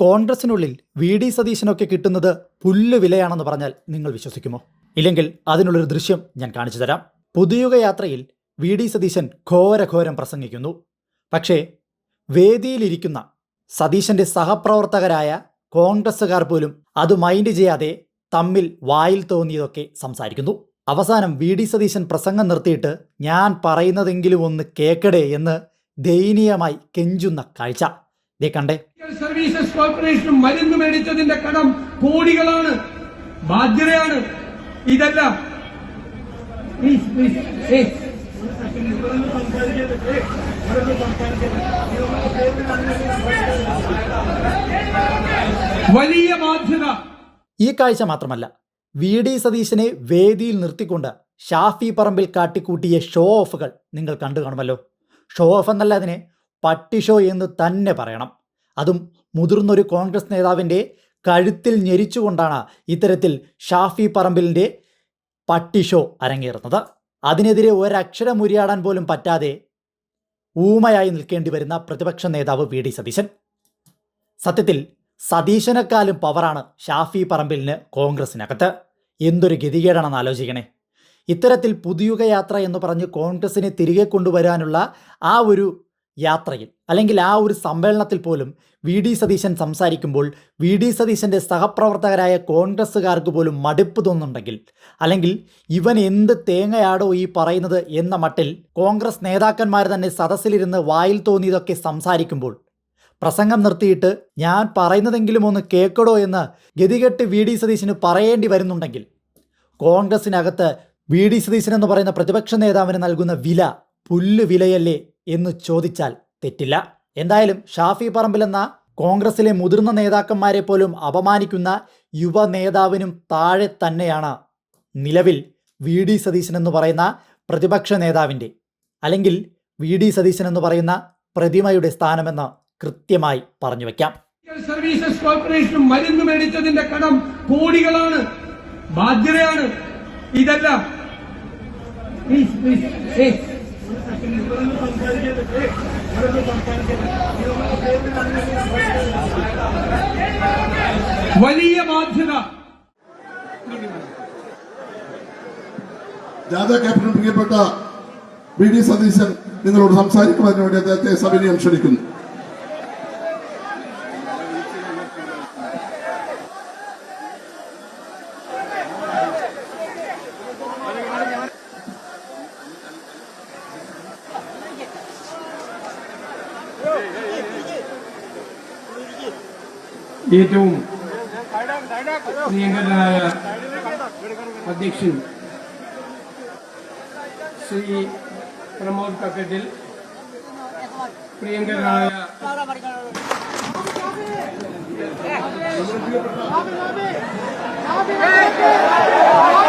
കോൺഗ്രസിനുള്ളിൽ V D സതീശനൊക്കെ കിട്ടുന്നത് പുല്ല് വിലയാണെന്ന് പറഞ്ഞാൽ നിങ്ങൾ വിശ്വസിക്കുമോ? ഇല്ലെങ്കിൽ അതിനുള്ളൊരു ദൃശ്യം ഞാൻ കാണിച്ചു തരാം. പുതുയുഗ യാത്രയിൽ വി ഡി സതീശൻ ഘോരഘോരം പ്രസംഗിക്കുന്നു. പക്ഷേ വേദിയിലിരിക്കുന്ന സതീശന്റെ സഹപ്രവർത്തകരായ കോൺഗ്രസ്സുകാർ പോലും അത് മൈൻഡ് ചെയ്യാതെ തമ്മിൽ വായിൽ തോന്നിയതൊക്കെ സംസാരിക്കുന്നു. അവസാനം വി ഡി സതീശൻ പ്രസംഗം നിർത്തിയിട്ട് ഞാൻ പറയുന്നതെങ്കിലും ഒന്ന് കേക്കടേ എന്ന് ദയനീയമായി കെഞ്ചുന്ന കാഴ്ച. ദേ കണ്ടേ. സർവീസസ് കോർപ്പറേഷൻ മരുന്ന് മേടിച്ചതിന്റെ കടം കോടികളാണ്. ബാധ്യതയാണ്. ഇതെല്ലാം. പ്ലീസ് പ്ലീസ് ഏയ് വലിയ ബാധ്യത. ഈ കാഴ്ച മാത്രമല്ല വി ഡി സതീശനെ വേദിയിൽ നിർത്തിക്കൊണ്ട് ഷാഫി പറമ്പിൽ കാട്ടിക്കൂട്ടിയ ഷോ ഓഫുകൾ നിങ്ങൾ കണ്ടു കാണുമല്ലോ. ഷോ ഓഫ് എന്നല്ല അതിനെ പട്ടി ഷോ എന്ന് തന്നെ പറയണം. അതും മുതിർന്നൊരു കോൺഗ്രസ് നേതാവിന്റെ കഴുത്തിൽ ഞെരിച്ചുകൊണ്ടാണ് ഇത്തരത്തിൽ ഷാഫി പറമ്പിലിന്റെ പട്ടിഷോ അരങ്ങേറുന്നത്. അതിനെതിരെ ഒരക്ഷരം ഉരിയാടാൻ പോലും പറ്റാതെ ഊമയായി നിൽക്കേണ്ടി വരുന്ന പ്രതിപക്ഷ നേതാവ് വി ഡി സതീശൻ. സത്യത്തിൽ സതീശനെക്കാളും പവറാണ് ഷാഫി പറമ്പിലിന് കോൺഗ്രസിനകത്ത്. എന്തൊരു ഗതികേടാണെന്ന് ആലോചിക്കണേ. ഇത്തരത്തിൽ പുതിയുഗയാത്ര എന്ന് പറഞ്ഞ് കോൺഗ്രസിനെ തിരികെ കൊണ്ടുവരാനുള്ള ആ ഒരു യാത്രയിൽ. അല്ലെങ്കിൽ ആ ഒരു സമ്മേളനത്തിൽ പോലും വി ഡി സതീശൻ സംസാരിക്കുമ്പോൾ വി ഡി സതീശന്റെ സഹപ്രവർത്തകരായ കോൺഗ്രസ്സുകാർക്ക് പോലും മടുപ്പ് തോന്നുന്നുണ്ടെങ്കിൽ അല്ലെങ്കിൽ ഇവൻ എന്ത് തേങ്ങയാടോ ഈ പറയുന്നത് എന്ന മട്ടിൽ കോൺഗ്രസ് നേതാക്കന്മാർ തന്നെ സദസ്സിലിരുന്ന് വായിൽ തോന്നിയതൊക്കെ സംസാരിക്കുമ്പോൾ പ്രസംഗം നിർത്തിയിട്ട് ഞാൻ പറയുന്നതെങ്കിലും ഒന്ന് കേൾക്കടോ എന്ന് ഗതികെട്ട് വി ഡി സതീശന് പറയേണ്ടി വരുന്നുണ്ടെങ്കിൽ കോൺഗ്രസിനകത്ത് വി ഡി സതീശൻ എന്ന് പറയുന്ന പ്രതിപക്ഷ നേതാവിന് നൽകുന്ന വില പുല്ല് വിലയല്ലേ എന്ന് ചോദിച്ചാൽ തെറ്റില്ല. എന്തായാലും ഷാഫി പറമ്പിലെന്ന കോൺഗ്രസിലെ മുതിർന്ന നേതാക്കന്മാരെ പോലും അപമാനിക്കുന്ന യുവ നേതാവിനും താഴെ തന്നെയാണ് നിലവിൽ വി ഡി സതീശൻ എന്ന് പറയുന്ന പ്രതിപക്ഷ നേതാവിന്റെ അല്ലെങ്കിൽ വി ഡി സതീശൻ എന്ന് പറയുന്ന പ്രതിമയുടെ സ്ഥാനമെന്ന് കൃത്യമായി പറഞ്ഞു വെക്കാം. സർവീസസ് കോർപ്പറേഷൻ മരുന്ന് മേടിച്ചതിന്റെ കടം കോടികളാണ്. ബാധ്യതയാണ്. ഇതെല്ലാം. വലിയ ബാധ്യത. ജാഥ ക്യാപ്റ്റൻ പ്രിയപ്പെട്ട വി ഡി സതീശൻ നിങ്ങളോട് സംസാരിക്കുവാൻ വേണ്ടി അദ്ദേഹത്തെ സവിനയം ക്ഷണിക്കുന്നു. ഏറ്റവും പ്രിയങ്കരനായ അധ്യക്ഷൻ ശ്രീ പ്രമോദ് കക്കട്ടിൽ പ്രിയങ്കരനായ Hey!